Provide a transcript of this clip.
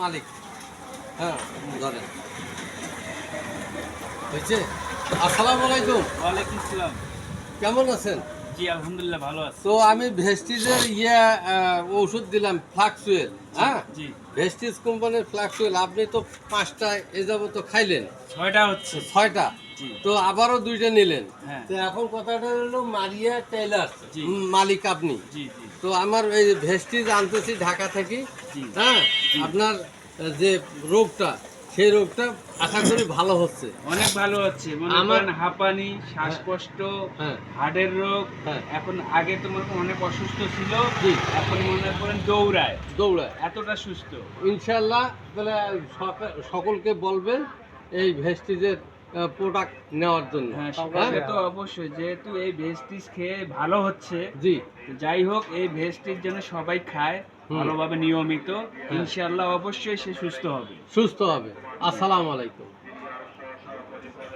মালিক। হ্যাঁ ধরেন। হয়েছে? আসসালামু আলাইকুম। ওয়ালাইকুম আসসালাম কেমন আছেন? জি আলহামদুলিল্লাহ ভালো আছি। তো আমি ভেস্টিজের ইয়ে ওষুধ দিলাম ফ্লাক্সুয়েল হ্যাঁ? জি। ভেস্টিজ কোম্পানির ফ্লাক্সুয়েল আপনি তো পাঁচটা এ যাবত তো খাইলেন। ছয়টা হচ্ছে। ছয়টা। তো আবারও দুইটা নিলেন। হ্যাঁ। তো এখন কথাটা হলো মারিয়া টেইলার। মালিক আপনি। জি জি। তো আমার এই ভেস্টিজ আনতেছি ঢাকা থেকে হ্যাঁ আপনার যে রোগটা সেই রোগটা আশা করি ভালো হচ্ছে। অনেক ভালো হচ্ছে। মনে আমার- হাঁপানি শ্বাসকষ্ট হ্যাঁ। হার্টের রোগ হ্যাঁ। এখন আগে তো মনে অনেক অসুস্থ ছিল। এখন মনে করেন দৌড়ায়। দৌড়ায়। এতটা সুস্থ। ইনশাল্লাহ তাহলে সক- সকলকে বলবেন এই ভেস্টিজের প্রোডাক্ট নেওয়ার জন্য। হ্যাঁ, হ্যাঁ? তো অবশ্যই। যেহেতু এই ভেস্টিজ খেয়ে ভালো হচ্ছে জি। যাই হোক এই ভেস্টিজ যেন সবাই খায় ভালোভাবে নিয়মিত হ্যাঁ। ইনশাআল্লাহ অবশ্যই সে সুস্থ হবে। সুস্থ হবে। আসসালামু আলাইকুম।